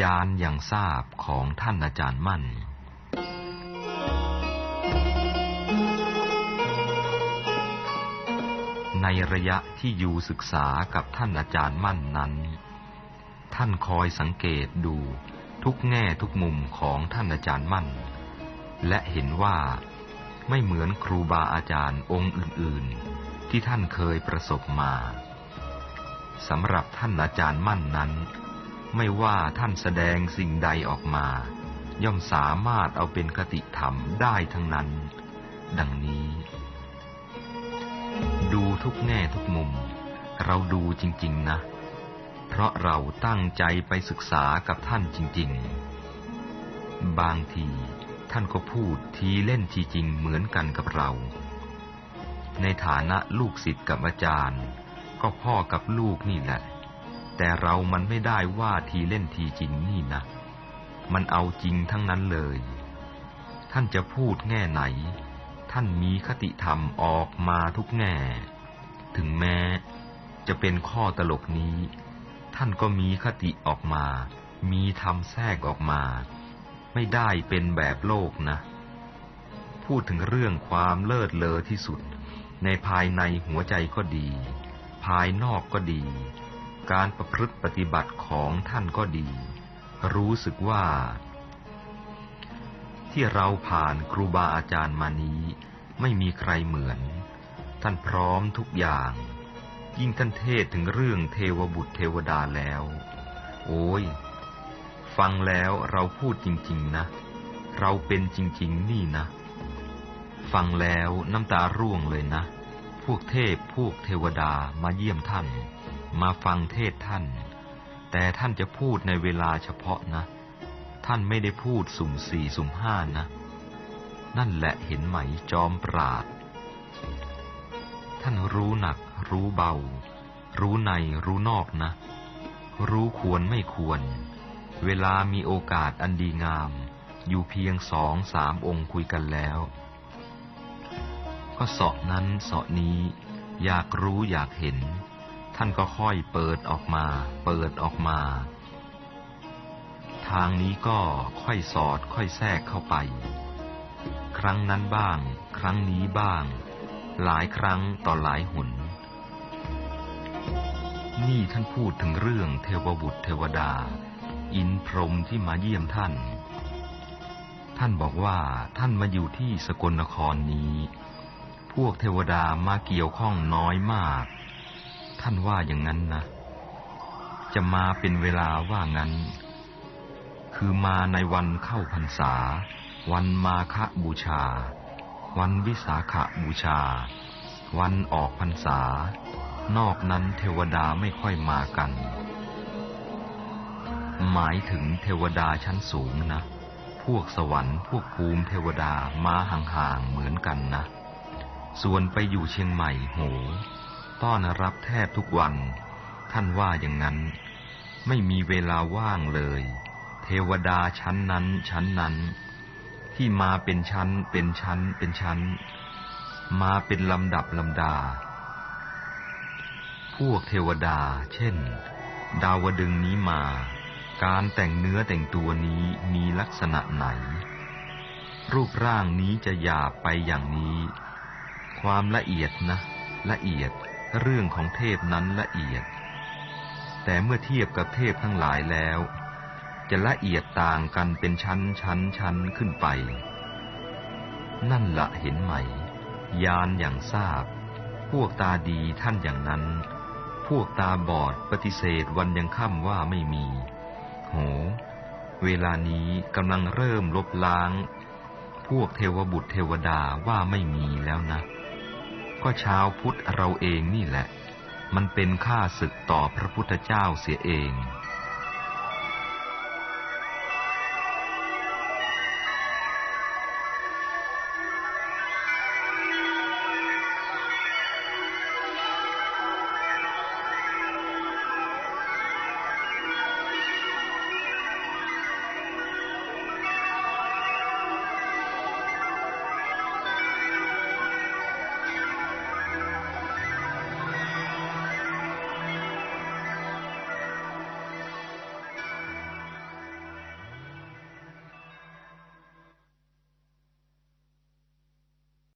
ยานอย่างทราบของท่านอาจารย์มั่น ในระยะที่อยู่ศึกษากับท่านอาจารย์มั่นนั้น ท่านคอยสังเกตดูทุกแง่ทุกมุมของท่านอาจารย์มั่น และเห็นว่าไม่เหมือนครูบาอาจารย์องค์อื่น ๆ ที่ท่านเคยประสบมาสำหรับท่านอาจารย์มั่นนั้น ไม่ว่าท่านแสดงสิ่งใดออกมา ย่อมสามารถเอาเป็นคติธรรมได้ทั้งนั้น ดังนี้ ดูทุกแง่ทุกมุม เราดูจริง ๆ นะ เพราะเราตั้งใจไปศึกษากับท่านจริง ๆ บางทีท่านก็พูดทีเล่นทีจริงเหมือนกันกับเรา ในฐานะลูกศิษย์กับอาจารย์ ก็พ่อกับลูกนี่แหละ แต่เรามันไม่ได้ว่าทีเล่นทีจริงนี่นะ มันเอาจริงทั้งนั้นเลย ท่านจะพูดแง่ไหน ท่านมีคติธรรมออกมาทุกแง่ ถึงแม้จะเป็นข้อตลกนี้ ท่านก็มีคติออกมา มีธรรมแทรกออกมา ไม่ได้เป็นแบบโลกนะ พูดถึงเรื่องความเลิศเลอที่สุด ในภายในหัวใจก็ดี ภายนอกก็ดี การประพฤติปฏิบัติของท่านก็ดี รู้สึกว่า ที่เราผ่านครูบาอาจารย์มานี้ ไม่มีใครเหมือน ท่านพร้อมทุกอย่าง ยิ่งท่านเทศถึงเรื่องเทวบุตรเทวดาแล้ว โอ้ย ฟังแล้วเราพูดจริง ๆ นะ เราเป็นจริง ๆ นี่นะ ฟังแล้วน้ำตาร่วงเลยนะ พวกเทพพวกเทวดามาเยี่ยมท่าน มาฟังเทศท่าน แต่ท่านจะพูดในเวลาเฉพาะนะ ท่านไม่ได้พูดสุ่มสี่สุ่มห้านะ นั่นแหละเห็นไหมจอมปราด ท่านรู้หนัก รู้เบา รู้ในรู้นอกนะ รู้ควรไม่ควร เวลามีโอกาสอันดีงาม อยู่เพียงสองสามองค์คุยกันแล้ว ก็เสาะนั้นเสาะนี้ อยากรู้อยากเห็น ท่านก็ค่อยเปิดออกมา เปิดออกมา ทางนี้ก็ค่อยสอดค่อยแทรกเข้าไป ครั้งนั้นบ้าง ครั้งนี้บ้าง หลายครั้งต่อหลายหน นี่ท่านพูดถึงเรื่องเทวบุตรเทวดา อินพรหมที่มาเยี่ยมท่าน ท่านบอกว่าท่านมาอยู่ที่สกลนครนี้ พวกเทวดามาเกี่ยวข้องน้อยมาก ท่านว่าอย่างนั้นนะ จะมาเป็นเวลาว่างั้น คือมาในวันเข้าพรรษา วันมาฆบูชา วันวิสาขบูชา วันออกพรรษา นอกนั้นเทวดาไม่ค่อยมากัน หมายถึงเทวดาชั้นสูงนะ พวกสวรรค์พวกภูมิเทวดามาห่างๆเหมือนกันนะ ส่วนไปอยู่เชียงใหม่โห ต้อนรับแทบทุกวัน ท่านว่าอย่างนั้น ไม่มีเวลาว่างเลย เทวดาชั้นนั้นชั้นนั้น ที่มาเป็นชั้นเป็นชั้นเป็นชั้น มาเป็นลำดับลำดา พวกเทวดา เช่น ดาวดึงนี้มา การแต่งเนื้อแต่งตัวนี้มีลักษณะไหน รูปร่างนี้จะหยาบไปอย่างนี้ ความละเอียดนะ ละเอียดเรื่องของเทพนั้นละเอียด แต่เมื่อเทียบกับเทพทั้งหลายแล้ว จะละเอียดต่างกันเป็นชั้นชั้นชั้นขึ้นไป นั่นละเห็นไหม ยานอย่างทราบ พวกตาดีท่านอย่างนั้น พวกตาบอดปฏิเสธวันยังค่ำว่าไม่มี โห เวลานี้กำลังเริ่มลบล้าง พวกเทวบุตรเทวดาว่าไม่มีแล้วนะ ก็ชาวพุทธเราเองนี่แหละ มันเป็นค่าศึกต่อพระพุทธเจ้าเสียเอง